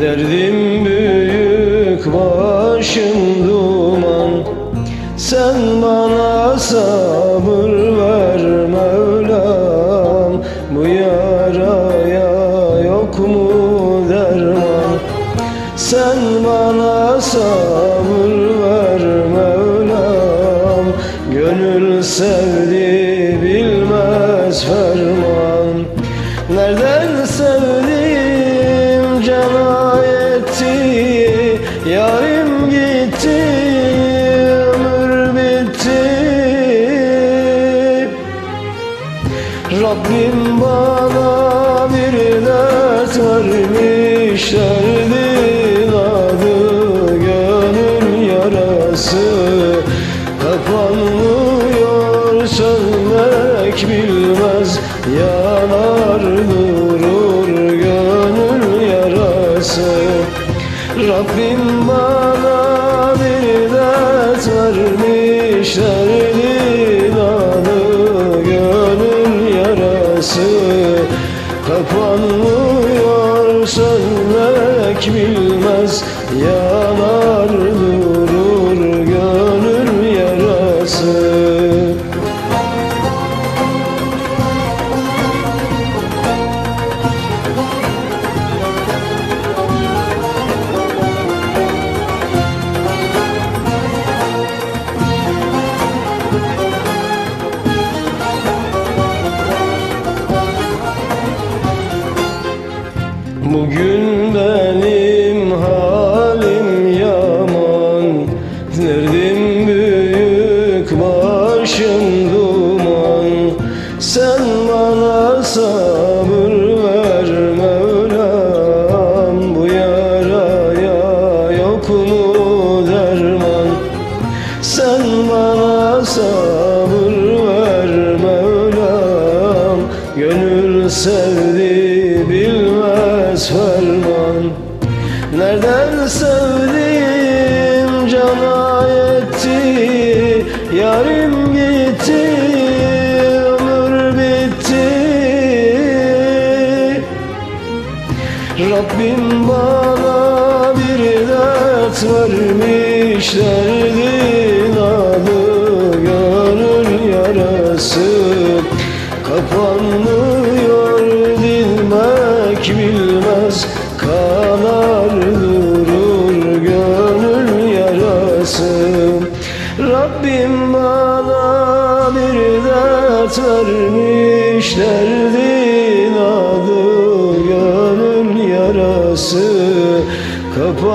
Derdim büyük başım duman. Sen bana sabır ver Mevlam. Bu yaraya yok mu derman? Sen bana sabır ver Mevlam. Gönül sen Rabbim bana bir gönül yarası. Kapanmıyor sönmek bilmez Yanar durur gönül yarası. Rabbim bana bir dert vermiş yarası Kapanmıyor Bugün benim halim yaman Derdim büyük başım duman. Sen bana sabır ver Mevlam Bu yaraya yok mu derman? Sen bana sabır ver Mevlam Gönül sevdi Rabbim bana bir dert vermiş Derdin adı gönül yarası. Kapanmıyor dilmek bilmez Kanar durur gönül yarası. Rabbim bana bir dert vermiş Derdin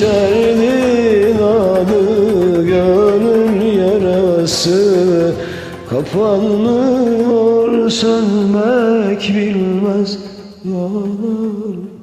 Derdin adı gönül yarası. Kapanmıyor sönmek bilmez Yanar